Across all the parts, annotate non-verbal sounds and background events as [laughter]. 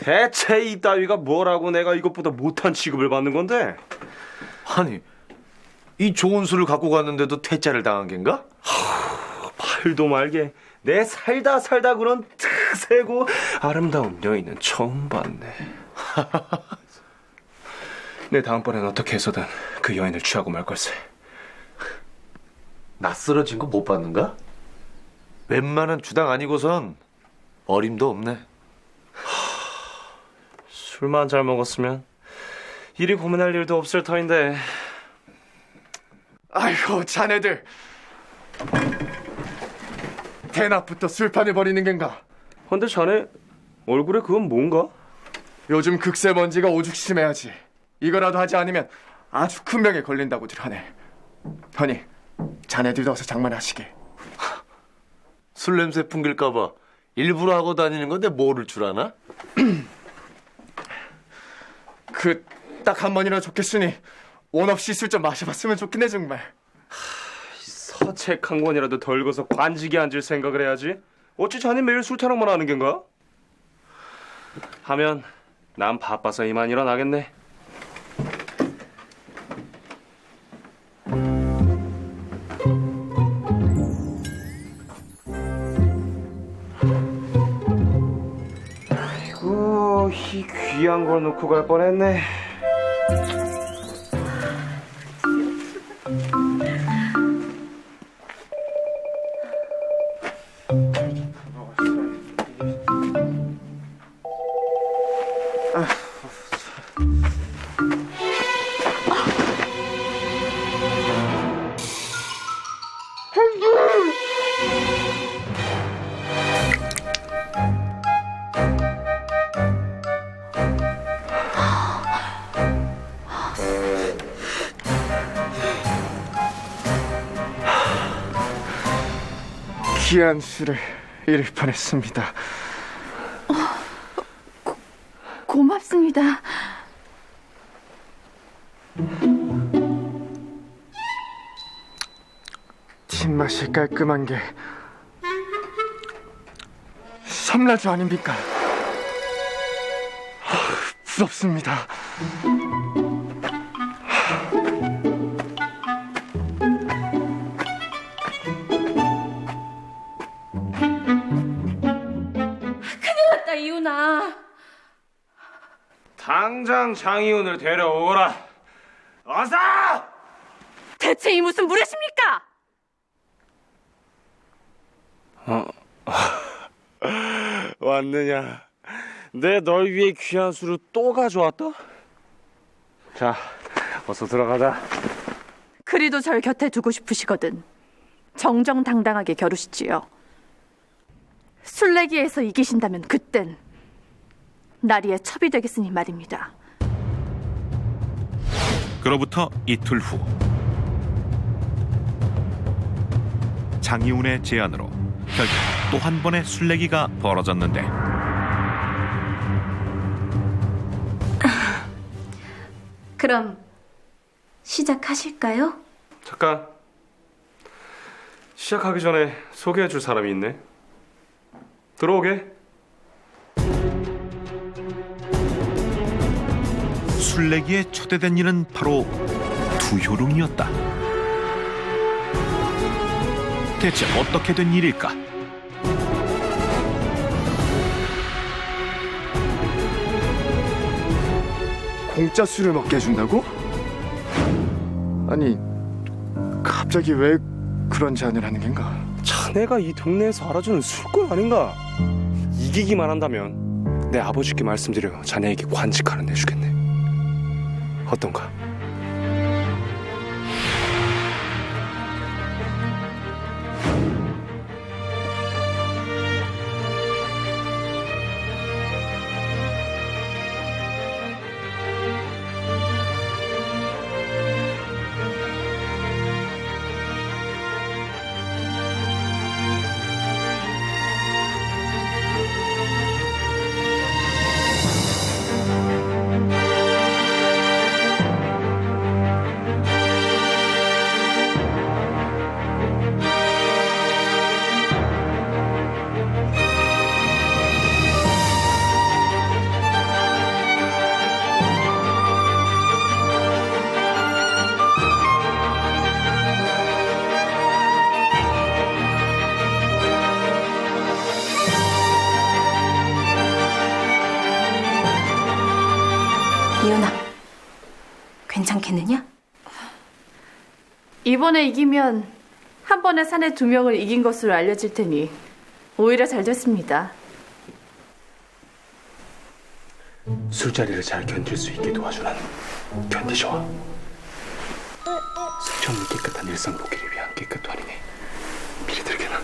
대체 이 따위가 뭐라고 내가 이것보다 못한 취급을 받는 건데? 아니 이 좋은 술을 갖고 갔는데도 퇴짜를 당한 겐가? 팔도 말게 내 살다 살다 그런 트세고 아름다운 여인은 처음 봤네. [laughs] 내 다음번엔 어떻게 해서든 그 여인을 취하고 말 걸세. 낯설어진 거 못 봤는가? 웬만한 주당 아니고선 어림도 없네. 술만 잘 먹었으면 이리 고민할 일도 없을 터인데. 아이고 자네들. 대낮부터 술판을 벌이는 겐가? 근데 자네 얼굴에 그건 뭔가? 요즘 극세 먼지가 오죽 심해야지. 이거라도 하지 않으면 아주 큰 병에 걸린다고들 하네. 허니 자네들도 어서 장만하시게. 술 냄새 풍길까봐 일부러 하고 다니는 건데 모를 줄 아나? [clears throat] 그 딱 한 번이라 좋겠으니 원 없이 술 좀 마셔봤으면 좋겠네 정말 서책 한 권이라도 덜 거서 관직에 앉을 생각을 해야지. 어찌 자네 매일 술 타령만 하는 겐가? 하면 난 바빠서 이만 일어나겠네. 아이고 이 귀한 걸 놓고 갈 뻔했네. 귀한 술을 잃을 뻔했습니다 고맙습니다. 뒷맛이 깔끔한 게 섬라주 아닙니까? 하, 부럽습니다. 당장 장이훈을 데려오거라. 어서! 대체 이 무슨 무례십니까? [laughs] 왔느냐? 내 널 위해 귀한 술을 또 가져왔다? 자, 어서 들어가자. 그리도 절 곁에 두고 싶으시거든. 정정당당하게 겨루시지요. 술래기에서 이기신다면 그땐 나리의 첩이 되겠으니 말입니다. 그로부터 이틀 후 장이훈의 제안으로 결국 또 한 번의 술래기가 벌어졌는데 [laughs] 그럼 시작하실까요? 잠깐. 시작하기 전에 소개해 줄 사람이 있네. 들어오게. 술래기에 초대된 이는 바로 두효룡이었다. 대체 어떻게 된 일일까? 공짜 술을 먹게 해준다고? 아니 갑자기 왜 그런 제안을 하는 겐가? 자네가 이 동네에서 알아주는 술꾼 아닌가? 이기기만 한다면 내 아버지께 말씀드려 자네에게 관직하는 내주겠네. 어떤가? 이번에 이기면 한 번에 사내 두 명을 이긴 것으로 알려질 테니 오히려 잘 됐습니다. 술자리를 잘 견딜 수 있게 도와주는 견디셔와 숙청이 깨끗한 일상 보기를 위한 깨끗환이네 미리 들게나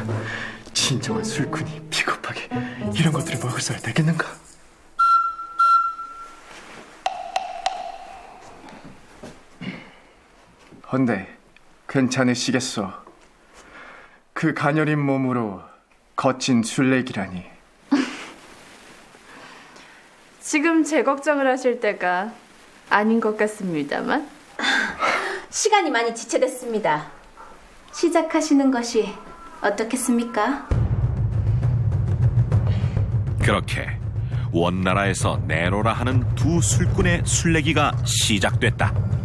[laughs] 진정한 술꾼이 비겁하게 이런 것들을 먹었어야 되겠는가? 헌데 괜찮으시겠소? 그 가녀린 몸으로 거친 술래기라니 [laughs] 지금 제 걱정을 하실 때가 아닌 것 같습니다만. [laughs] 시간이 많이 지체됐습니다. 시작하시는 것이 어떻겠습니까? 그렇게 원나라에서 내로라 하는 두 술꾼의 술래기가 시작됐다.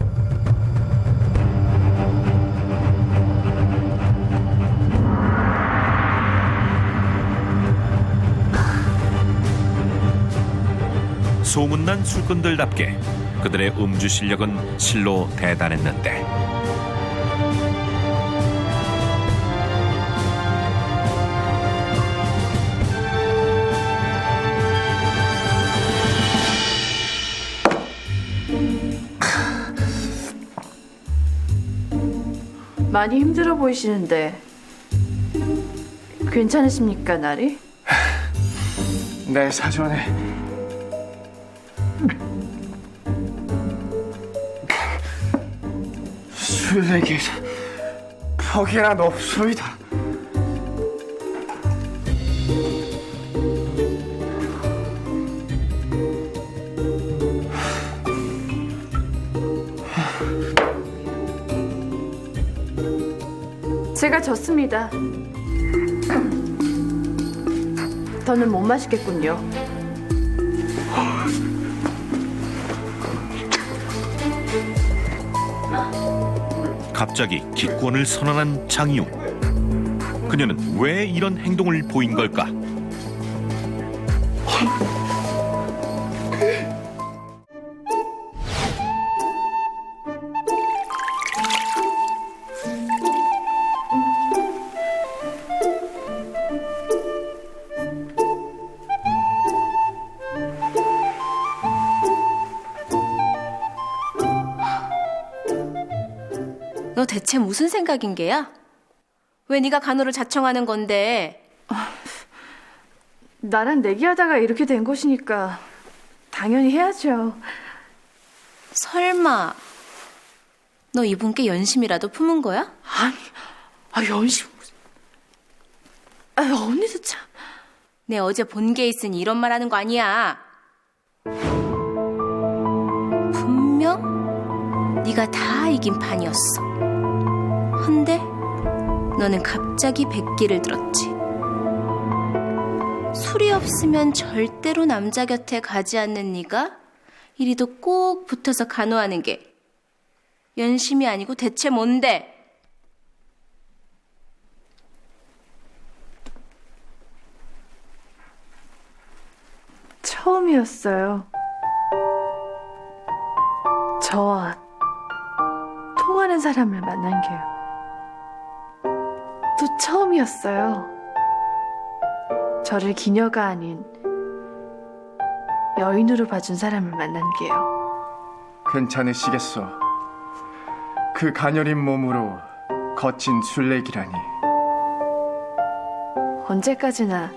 소문난 술꾼들답게 그들의 음주 실력은 실로 대단했는데 많이 힘들어 보이시는데 괜찮으십니까, 나리? 내 사전에 술래기 퍽이나 높소이다 제가 졌습니다. 더는 못 마시겠군요. 갑자기 기권을 선언한 장이용. 그녀는 왜 이런 행동을 보인 걸까? 너 대체 무슨 생각인 게야? 왜 네가 간호를 자청하는 건데? 나랑 내기하다가 이렇게 된 것이니까 당연히 해야죠. 설마 너 이분께 연심이라도 품은 거야? 아니, 아 연심? 아 언니도 참. 내 어제 본 게 있으니 이런 말 하는 거 아니야. 분명 네가 다 이긴 판이었어. 헌데 너는 갑자기 백기를 들었지. 술이 없으면 절대로 남자 곁에 가지 않는 네가 이리도 꼭 붙어서 간호하는 게 연심이 아니고 대체 뭔데? 처음이었어요. 저와 통하는 사람을 만난 게요. 또 처음이었어요. 저를 기녀가 아닌 여인으로 봐준 사람을 만난 게요. 괜찮으시겠소? 그 가녀린 몸으로 거친 술래기라니 언제까지나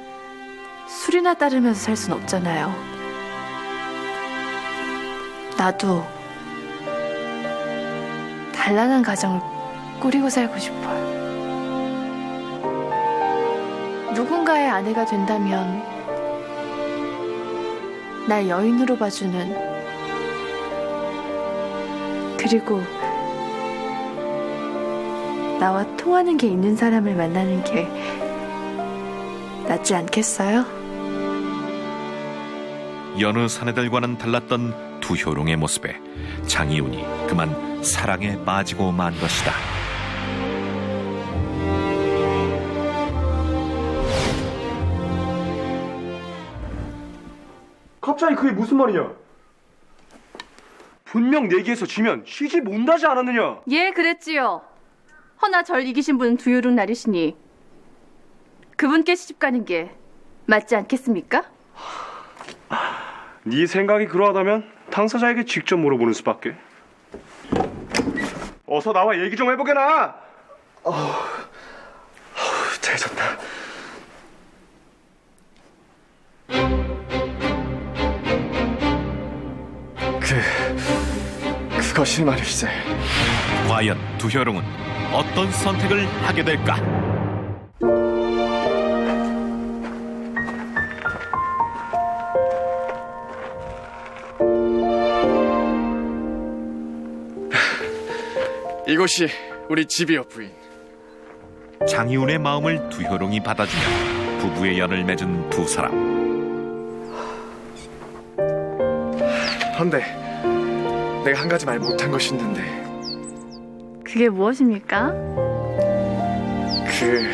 술이나 따르면서 살 순 없잖아요. 나도 단란한 가정을 꾸리고 살고 싶어요. 누군가의 아내가 된다면 날 여인으로 봐주는 그리고 나와 통하는 게 있는 사람을 만나는 게 낫지 않겠어요? 여느 사내들과는 달랐던 두 효롱의 모습에 장이훈이 그만 사랑에 빠지고 만 것이다. 갑자기 그게 무슨 말이냐 분명 내기에서 지면 시집 못나지 않았느냐? 예, 그랬지요. 허나 절 이기신 분은 두요룡 날이시니 그분께 시집 가는 게 맞지 않겠습니까? 네 생각이 그러하다면 당사자에게 직접 물어보는 수밖에. 어서 나와 얘기 좀 해보게나. 잘 그 그것이 말일세. 과연 두효룡은 어떤 선택을 하게 될까? [laughs] 이곳이 우리 집이여 부인. 장이운의 마음을 두효룡이 받아주며 부부의 연을 맺은 두 사람. 헌데 내가 한 가지 말 못한 것이 있는데. 그게 무엇입니까? 그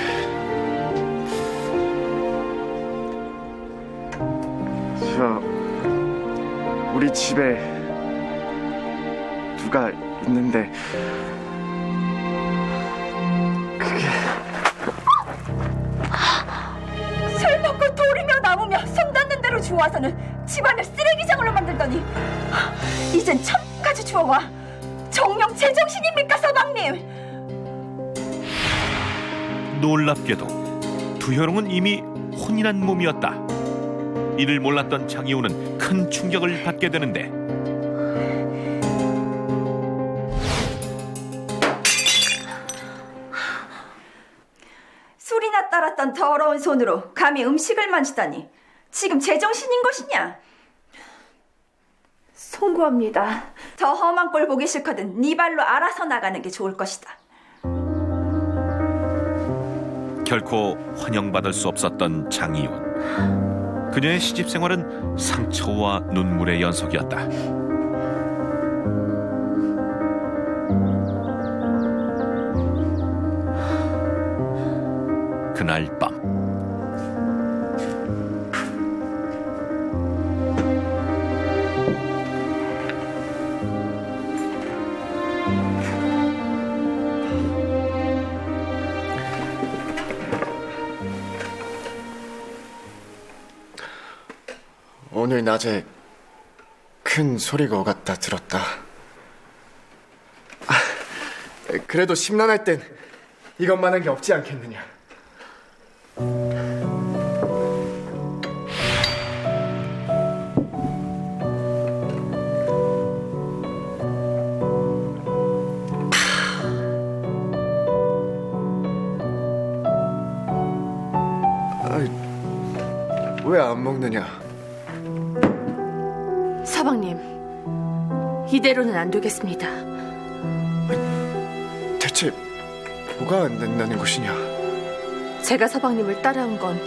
저, 우리 집에 누가 있는데. 술 먹고 돌이며 나무며 손 닿는 대로 주워와서는 집안을 쓰레기장으로 만들더니 이젠 천 까지 주워와. 정령 제정신입니까 서방님? 놀랍게도 두효룡은 이미 혼인한 몸이었다. 이를 몰랐던 장이운은 큰 충격을 받게 되는데. 술이나 따랐던 더러운 손으로 감히 음식을 만지다니. 지금 제정신인 것이냐? 송구합니다. 더 험한 꼴 보기 싫거든 네 발로 알아서 나가는 게 좋을 것이다 결코 환영받을 수 없었던 장이운. 그녀의 시집 생활은 상처와 눈물의 연속이었다. 그날 밤 오늘 낮에 큰 소리가 오갔다 들었다. 아, 그래도 심란할 땐 이것만한 게 없지 않겠느냐. 왜 안 먹느냐? 서방님, 이대로는 안 되겠습니다. 대체 뭐가 안 된다는 것이냐? 제가 서방님을 따라온 건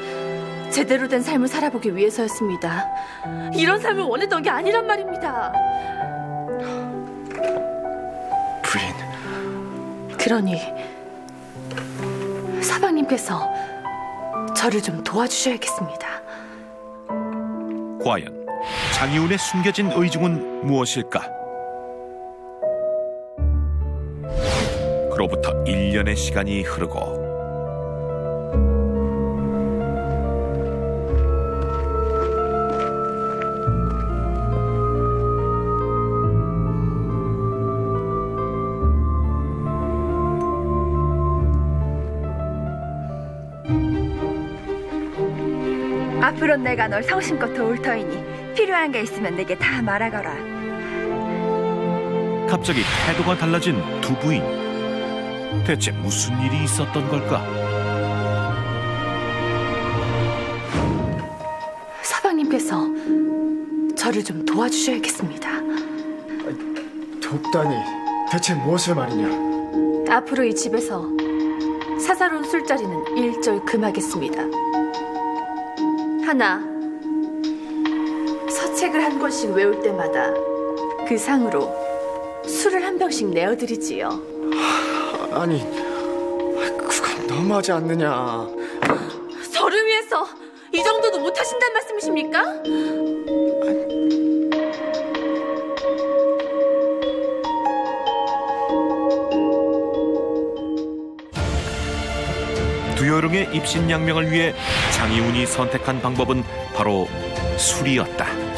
제대로 된 삶을 살아보기 위해서였습니다. 이런 삶을 원했던 게 아니란 말입니다. 부인, 그러니 서방님께서 저를 좀 도와주셔야겠습니다. 과연 장이운의 숨겨진 의중은 무엇일까? 그로부터 1년의 시간이 흐르고 앞으로 내가 널 성심껏 도울 터이니 필요한 게 있으면 내게 다 말하거라 갑자기 태도가 달라진 두 부인. 대체 무슨 일이 있었던 걸까? 서방님께서 저를 좀 도와주셔야겠습니다. 돕다니 대체 무엇을 말이냐? 앞으로 이 집에서 사사로운 술자리는 일절 금하겠습니다. 하나, 서 책을 한 권씩 외울 때마다 그 상으로 술을 한 병씩 내어드리지요. 아니, 그건 너무하지 않느냐. 저를 위해서 이 정도도 못하신단 말씀이십니까? 두여름의 입신양명을 위해 장희운이 선택한 방법은 바로 술이었다.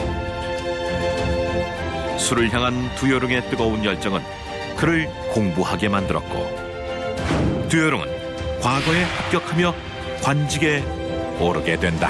술을 향한 두효룡의 뜨거운 열정은 그를 공부하게 만들었고 두효룡은 과거에 합격하며 관직에 오르게 된다.